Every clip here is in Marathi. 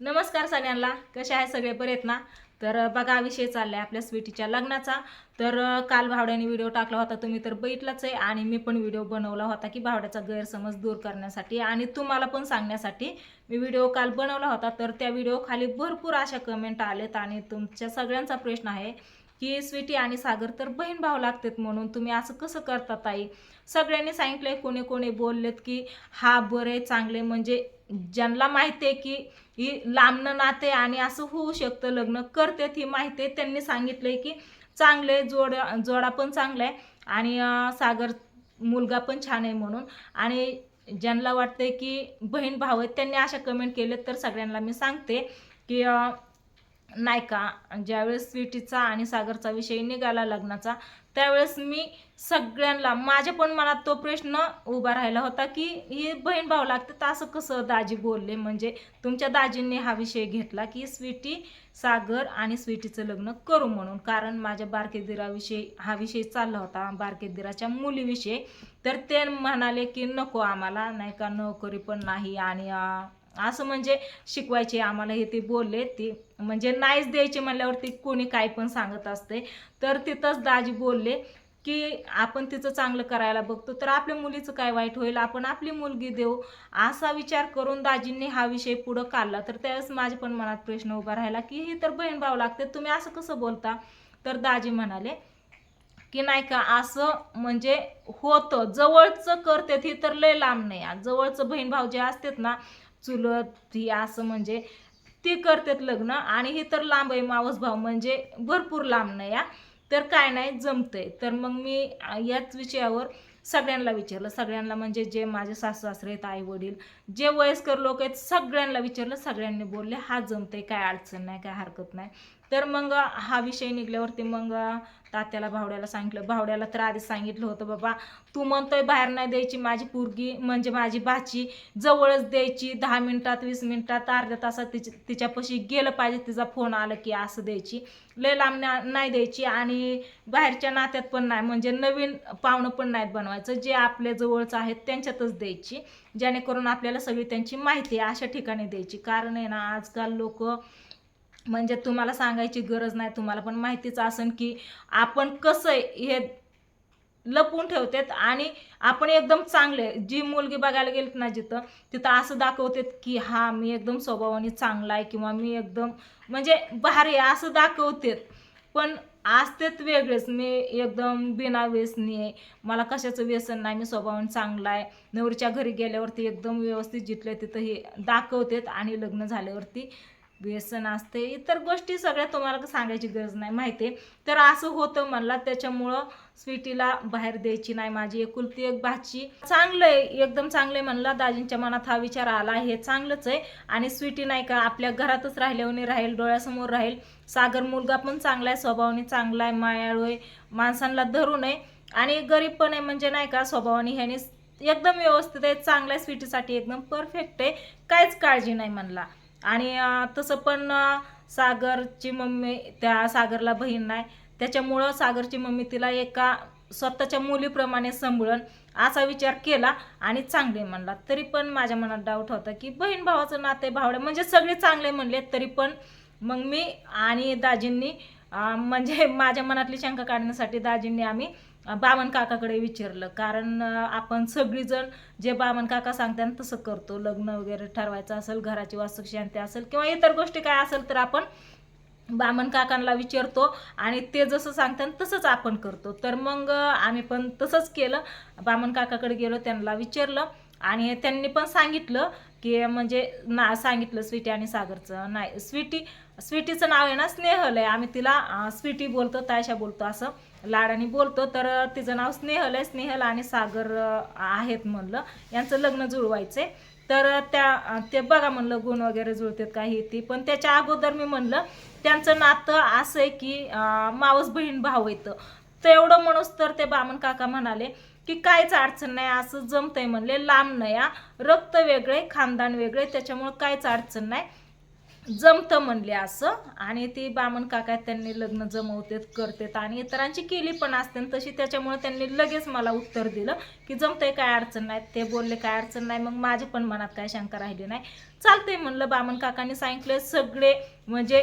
नमस्कार सगळ्यांना कसे आहे सगळे? बरे ना? तर बघा विषय चालला आहे आपल्या स्वीटीच्या लग्नाचा. तर काल भावड्याने व्हिडिओ टाकला होता. तुम्ही तर बघितलाच आहे. आणि मी पण व्हिडिओ बनवला होता की भावड्याचा गैरसमज दूर करण्यासाठी आणि तुम्हाला पण सांगण्यासाठी मी व्हिडिओ काल बनवला होता. तर त्या व्हिडिओ खाली भरपूर अशा कमेंट आलेत आणि तुमच्या सगळ्यांचा प्रश्न आहे की स्वीटी आणि सागर तर बहीण भाव लागतात म्हणून तुम्ही असं कसं करता ताई? सगळ्यांनी सांगितलंय कोणी कोणी बोललेत की हा बरे चांगले म्हणजे ज्यांना माहिती आहे की ही लांबणं नाते आणि असं होऊ शकतं लग्न करतेत ही माहिती आहे. त्यांनी सांगितलंय की चांगले जोड जोडा पण चांगला आहे आणि सागर मुलगा पण छान आहे म्हणून. आणि ज्यांना वाटतंय की बहीण भाऊ आहेत त्यांनी अशा कमेंट केलेत तर सगळ्यांना मी सांगते की नायका नाही का ज्यावेळेस स्वीटीचा आणि सागरचा विषय निघाला लग्नाचा त्यावेळेस मी सगळ्यांना माझ्या पण मनात तो प्रश्न उभा राहिला होता की ही बहीण भाऊ लागते तर असं कसं दाजी बोलले? म्हणजे तुमच्या दाजींनी हा विषय घेतला की स्वीटी सागर आणि स्वीटीचं लग्न करू म्हणून. कारण माझ्या बारकेदिराविषयी हा विषय चालला होता बारकेदिराच्या मुलीविषयी तर ते म्हणाले की नको आम्हाला नाही का नोकरी पण नाही आणि असं म्हणजे शिकवायचे आम्हाला हे ते बोलले ती म्हणजे नाहीच द्यायचे म्हणल्यावरती कोणी काय पण सांगत असते. तर तिथंच दाजी बोलले की आपण तिचं चांगलं करायला बघतो तर आपल्या मुलीचं काय वाईट होईल? आपण आपली मुलगी देऊ. असा विचार करून दाजींनी हा विषय पुढं काढला. तर त्यावेळेस माझ्या पण मनात प्रश्न उभा राहिला की ही तर बहीण भाऊ लागते तुम्ही असं कसं बोलता? तर दाजी म्हणाले की नाही का असं म्हणजे होतं. जवळचं करते ही तर लय लांब नाही. जवळचं बहीण भाऊ जे असतात ना चुलत ही असं म्हणजे ती करतात लग्न. आणि हे तर लांब आहे मावस भाऊ म्हणजे भरपूर लांब नाही या तर काय नाही जमतंय. तर मग मी याच विषयावर सगळ्यांना विचारलं. सगळ्यांना म्हणजे जे माझे सासू सासरे आहेत आई वडील जे वयस्कर लोक आहेत सगळ्यांना विचारलं. सगळ्यांनी बोलले हा जमतंय काय अडचण नाही काय हरकत नाही. तर मग हा विषय निघल्यावरती मग तात्याला भावड्याला सांगितलं. भावड्याला तर आधीच सांगितलं होतं बाबा तू म्हणतोय बाहेर नाही द्यायची माझी पोरगी म्हणजे माझी भाची जवळच द्यायची दहा मिनिटात वीस मिनिटात अर्ध्या तासात तिच्या तिच्यापाशी गेलं पाहिजे तिचा फोन आला की असं द्यायची. लय लांब नाही द्यायची आणि बाहेरच्या नात्यात पण नाही म्हणजे नवीन पाहुणं पण नाहीत बनवायचं. जे आपल्या जवळचं आहेत त्यांच्यातच द्यायची जेणेकरून आपल्याला सगळी त्यांची माहिती अशा ठिकाणी द्यायची. कारण आहे ना आजकाल लोक म्हणजे तुम्हाला सांगायची गरज नाही तुम्हाला पण माहितीच असेल की आपण कसं आहे हे लपवून ठेवतात आणि आपण एकदम चांगले जी मुलगी बघायला गेलीत ना जिथं तिथं असं दाखवतात की हा मी एकदम स्वभावाने चांगला आहे किंवा मी एकदम म्हणजे भारी आहे असं दाखवतात. पण असतेच वेगळेच मी एकदम बिना व्यसनी आहे मला कशाचं व्यसन नाही मी स्वभावाने चांगला आहे. नवरीच्या घरी गेल्यावरती एकदम व्यवस्थित जिथलं तिथं हे दाखवतात आणि लग्न झाल्यावरती व्यसन असते इतर गोष्टी सगळ्या तुम्हाला सांगायची गरज नाही माहिती आहे तर असं होतं मला त्याच्यामुळं स्वीटीला बाहेर द्यायची नाही माझी एकुलती एक भाची. चांगलं आहे एकदम चांगलं आहे म्हणला दाजींच्या मनात हा विचार आला हे चांगलंच आहे. आणि स्वीटी नाही का आपल्या घरातच राहिल्याने राहील डोळ्यासमोर राहील. सागर मुलगा पण चांगला आहे स्वभावाने चांगला आहे मायाळू आहे माणसांना धरून आहे. आणि गरीब पण आहे म्हणजे नाही का स्वभावाने ह्याने एकदम व्यवस्थित आहे चांगल्या आहे स्वीटीसाठी एकदम परफेक्ट आहे. काहीच काळजी नाही म्हणला. आणि तसं पण सागरची मम्मी त्या सागरला बहीण नाही. त्याच्यामुळं सागरची मम्मी तिला एका स्वतःच्या मुलीप्रमाणे सांभाळून असा विचार केला आणि चांगले म्हणला. तरी पण माझ्या मनात डाऊट होता की बहीण भावाचं नाते भावडे म्हणजे सगळे चांगले म्हणले तरी पण मग मी आणि दाजींनी म्हणजे माझ्या मनातली शंका काढण्यासाठी दाजींनी आम्ही बामन बामण काकाकडे विचारलं. कारण आपण सगळीजण जे बामण काका सांगतात तसं करतो. लग्न वगैरे ठरवायचं असेल घराची वास्तुशांती असेल किंवा इतर गोष्टी काय असेल तर आपण बामण काकांना विचारतो आणि ते जसं सांगतात तसंच आपण करतो. तर मग आम्ही पण तसंच केलं. बामण काकाकडे गेलो त्यांना विचारलं आणि त्यांनी पण सांगितलं की म्हणजे ना सांगितलं स्वीटी आणि सागरचं. नाही स्वीटी स्वीटीचं नाव आहे ना स्नेहल आहे आम्ही तिला स्वीटी बोलतो तायशा बोलतो असं. लाडाने बोलतो तर तिचं नाव स्नेहल आहे. स्नेहल आणि सागर आहेत म्हणलं. यांचं लग्न जुळवायचंय. तर त्या ते बघा म्हणलं गुण वगैरे जुळतात काही ती. पण त्याच्या अगोदर मी म्हणलं त्यांचं नातं असं आहे की मावस बहीण भाऊ येतं तेवढं म्हणूस तर ते बामण काका म्हणाले की काहीच अडचण नाही असं जमतंय म्हणले. लांब नाही रक्त वेगळे खानदान वेगळे त्याच्यामुळं काहीच अडचण नाही. जमतं म्हणले असं. आणि ती बामण काका त्यांनी लग्न जमवतेत करतेत आणि इतरांची केली पण असते. तशी त्याच्यामुळे त्यांनी लगेच मला उत्तर दिलं की जमतंय काय अडचण नाही. ते बोलले काय अडचण नाही. मग माझी पण मनात काय शंका राहिली नाही. चालतंय म्हणलं बामण काकांनी सांगितलं सगळे म्हणजे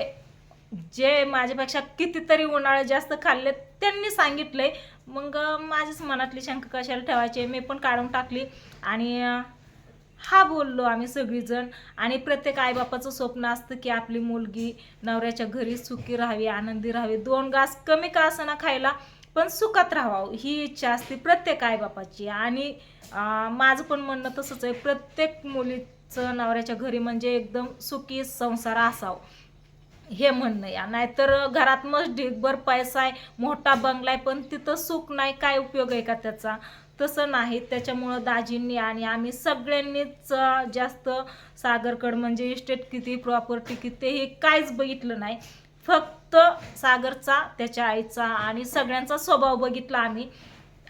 जे माझ्यापेक्षा कितीतरी उन्हाळे जास्त खाल्ले त्यांनी सांगितलंय. मग माझ्याच माझीच मनातली शंका कशाला ठेवायची? मी पण काढून टाकली. आणि हा बोललो आम्ही सगळीजण. आणि प्रत्येक आईबापाचं स्वप्न असतं की आपली मुलगी नवऱ्याच्या घरी सुखी राहावी आनंदी राहावी. दोन घास कमी का असं खायला पण सुखात राहावं ही इच्छा असते प्रत्येक आईबापाची. आणि माझं पण म्हणणं तसंच आहे. प्रत्येक मुलीचं नवऱ्याच्या घरी म्हणजे एकदम सुखी संसार असावं. हे म्हणणं या नाहीतर घरात मग ढीगभर पैसा आहे मोठा बंगला आहे पण तिथं सुख नाही काय उपयोग आहे का त्याचा? तसं नाही. त्याच्यामुळं दाजींनी आणि आम्ही सगळ्यांनीच जास्त सागरकड म्हणजे इस्टेट किती प्रॉपर्टी किती हे काहीच बघितलं नाही. फक्त सागरचा त्याच्या आईचा आणि सगळ्यांचा स्वभाव बघितला आम्ही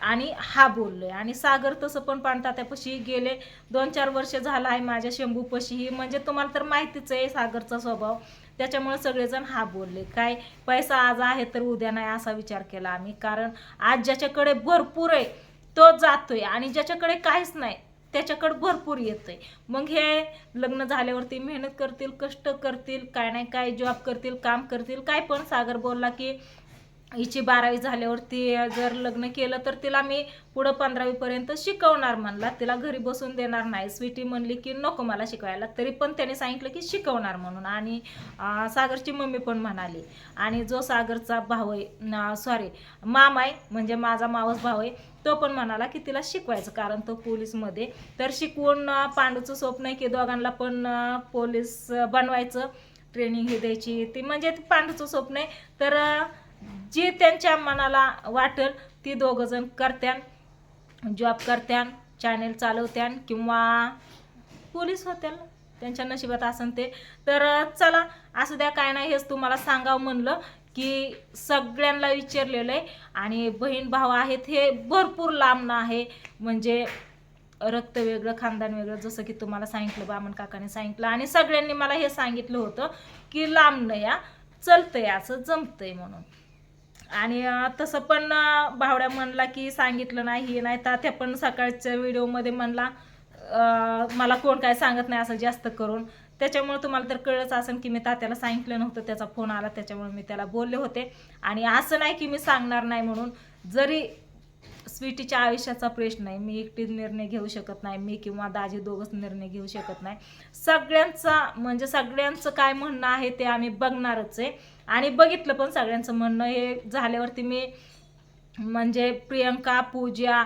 आणि हा बोललोय. आणि सागर तसं पण पाणतात्यापाशी गेले दोन चार वर्ष झालं आहे माझ्या शंभूपाशीही म्हणजे तुम्हाला तर माहितीच आहे सागरचा स्वभाव. त्याच्यामुळे सगळेजण हा बोलले. काय पैसा आज आहे तर उद्या नाही असा विचार केला आम्ही. कारण आज ज्याच्याकडे भरपूर आहे तो जातोय आणि ज्याच्याकडे काहीच नाही त्याच्याकडे भरपूर येतंय. मग हे लग्न झाल्यावरती मेहनत करतील कष्ट करतील काय नाही काय जॉब करतील काम करतील काय पण सागर बोलला की हिची बारावी झाल्यावरती जर लग्न केलं तर तिला मी पुढं पंधरावीपर्यंत शिकवणार म्हणला. तिला घरी बसून देणार नाही. स्वीटी म्हणली की नको मला शिकवायला. तरी पण त्याने सांगितलं की शिकवणार म्हणून. आणि सागरची मम्मी पण म्हणाली. आणि जो सागरचा भाऊ आहे सॉरी मामा आहे म्हणजे माझा मावस भाऊ आहे तो पण म्हणाला की तिला शिकवायचं कारण तो पोलीसमध्ये तर शिकवून पांडूचं स्वप्न आहे की दोघांना पण पोलीस बनवायचं ट्रेनिंग ही द्यायची. ती म्हणजे पांडूचं स्वप्न आहे. तर जी त्यांच्या मनाला वाटेल ती दोघं जण करत्यान जॉब करत्यान चॅनेल चालवत्यान किंवा पोलीस होत्याल त्यांच्या नशिबात असन ते. तर चला असू द्या काय नाही हेच तुम्हाला सांगावं म्हणलं की सगळ्यांना विचारलेलं आहे आणि बहीण भाऊ आहेत हे भरपूर लांबणं आहे. म्हणजे रक्त वेगळं खानदान वेगळं जसं की तुम्हाला सांगितलं बामण काकाने सांगितलं आणि सगळ्यांनी मला हे सांगितलं होतं की लांबणं या चलतंय असं जमतंय म्हणून. आणि तसं पण भावड्या म्हणला की सांगितलं नाही हे नाही. तात्या पण सकाळच्या व्हिडिओमध्ये म्हणला मला कोण काय सांगत नाही असं जास्त करून. त्याच्यामुळे तुम्हाला तर कळलंच असेल की मी तात्याला सांगितलं नव्हतं त्याचा फोन आला त्याच्यामुळे मी त्याला बोलले होते. आणि असं नाही की मी सांगणार नाही म्हणून. जरी स्वीटीच्या आयुष्याचा प्रश्न आहे. मी एकटीच निर्णय घेऊ शकत नाही. मी किंवा दाजी दोघंच निर्णय घेऊ शकत नाही. सगळ्यांचा म्हणजे सगळ्यांचं काय म्हणणं आहे ते आम्ही बघणारच आहे. आणि बघितलं पण सगळ्यांचं म्हणणं हे झाल्यावरती मी म्हणजे प्रियंका पूजा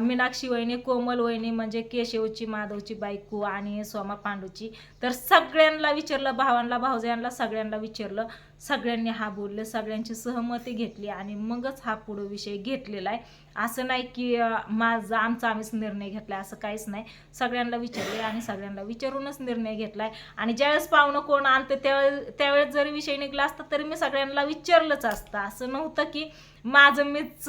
मीनाक्षी वहिनी कोमल वहिनी म्हणजे केशवची माधवची बायको आणि सोमा पांडूची. तर सगळ्यांना विचारलं भावांना भाऊजांना सगळ्यांना विचारलं. सगळ्यांनी हा बोललं सगळ्यांची सहमती घेतली आणि मगच हा पुढं विषय घेतलेला आहे. असं नाही की माझा आमचा आम्हीच निर्णय घेतला असं काहीच नाही. सगळ्यांना विचारले आणि सगळ्यांना विचारूनच निर्णय घेतलाय आणि ज्यावेळेस पाहुणं कोण आणतं त्यावेळेस त्यावेळेस जरी विषय निघला असता तरी मी सगळ्यांना विचारलंच असतं. असं नव्हतं की माझं मीच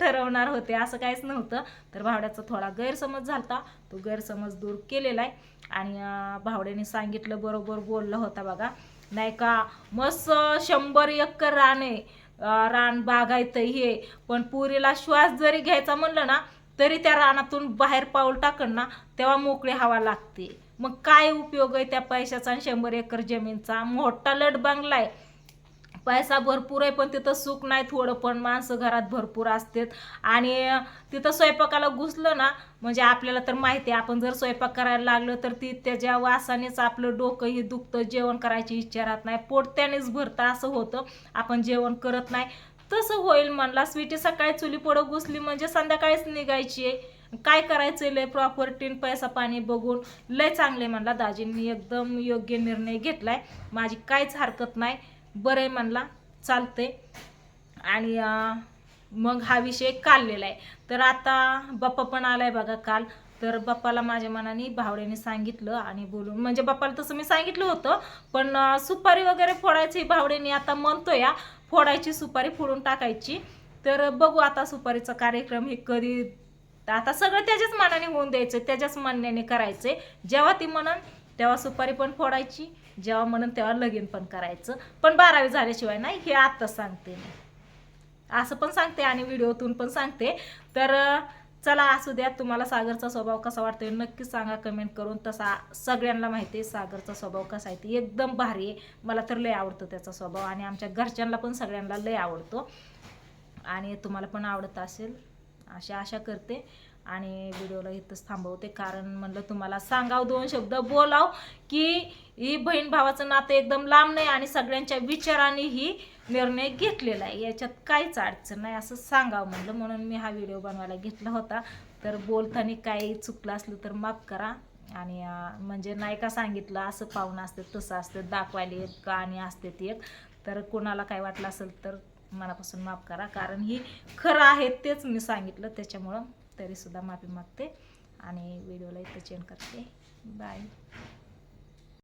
ठरवणार होते असं काहीच नव्हतं. तर भावड्याचा थोडा गैरसमज झाला तो गैरसमज दूर केलेला आहे. आणि भावड्याने सांगितलं बरोबर बोलला होता बघा. नाही का मस्त शंभर एकर रान आहे. रान बागायचं हे पण पुरीला श्वास जरी घ्यायचा म्हणलं ना तरी त्या रानातून बाहेर पाऊल टाकण ना तेव्हा मोकळी हवा लागते. मग काय उपयोग आहे त्या पैशाचा आणि शंभर एकर जमीनचा? मोठा लट बंगला आहे. पैसा भरपूर आहे पण तिथं सुख नाही थोडं पण माणसं घरात भरपूर असतात. आणि तिथं स्वयंपाकाला घुसलं ना म्हणजे आपल्याला तर माहिती आहे आपण जर स्वयंपाक करायला लागलं तर ती त्याच्या वासानेच आपलं डोकंही दुखतं जेवण करायची इच्छा राहत नाही. पोट त्यानेच भरतं असं होतं. आपण जेवण करत नाही. तसं होईल म्हणला स्वीटी सकाळी चुली पुढं घुसली म्हणजे संध्याकाळीच निघायची आहे. काय करायचं लय प्रॉपर्टी पैसा पाणी बघून. लय चांगले म्हणला दाजींनी एकदम योग्य निर्णय घेतलाय. माझी काहीच हरकत नाही. बरं आहे म्हणला चालतंय. आणि मग हा विषय काढलेला आहे. तर आता बाप्पा पण आलाय बघा काल. तर बाप्पाला माझ्या मनाने भावड्याने सांगितलं आणि बोलून म्हणजे बाप्पाला तसं मी सांगितलं होतं पण सुपारी वगैरे फोडायची भावड्याने आता म्हणतो या फोडायची सुपारी फोडून टाकायची. तर बघू आता सुपारीचा कार्यक्रम हे कधी आता सगळं त्याच्याच मनाने होऊन द्यायचं त्याच्याच म्हणण्याने करायचे जेव्हा ती म्हणन तेव्हा सुपारी पण फोडायची जेव्हा म्हणून तेव्हा लगीन पण करायचं. पण बारावी झाल्याशिवाय नाही हे आत्ताच सांगते मी. असं पण सांगते आणि व्हिडिओतून पण सांगते. तर चला असू द्या तुम्हाला सागरचा स्वभाव कसा वाटतोय नक्कीच सांगा कमेंट करून. तसा सगळ्यांना माहिती आहे सागरचा स्वभाव कसा आहे ते एकदम भारी आहे. मला तर लय आवडतो त्याचा स्वभाव आणि आमच्या घरच्यांना पण सगळ्यांना लय आवडतो. आणि तुम्हाला पण आवडत असेल अशी आशा करते. आणि व्हिडिओला इथंच थांबवते कारण म्हणलं तुम्हाला सांगाव दोन शब्द बोलाव की ही बहीण भावाचं नातं एकदम लांब नाही आणि सगळ्यांच्या विचाराने ही निर्णय घेतलेला आहे. याच्यात काहीच अडचण नाही असं सांगावं म्हणलं. म्हणून मी हा व्हिडिओ बनवायला घेतला होता. तर बोलताना काही चुकलं असलं तर माफ करा. आणि म्हणजे नाही का सांगितलं असं पाहुणं असतं तसं असतं दाखवायला एक गाणी असते ती एक. तर कोणाला काय वाटलं असेल तर मनापासून माफ करा. कारण ही खरं आहे तेच मी सांगितलं. त्याच्यामुळं तरीसुद्धा माफी मागते आणि व्हिडिओला इथं चेंज करते. बाय.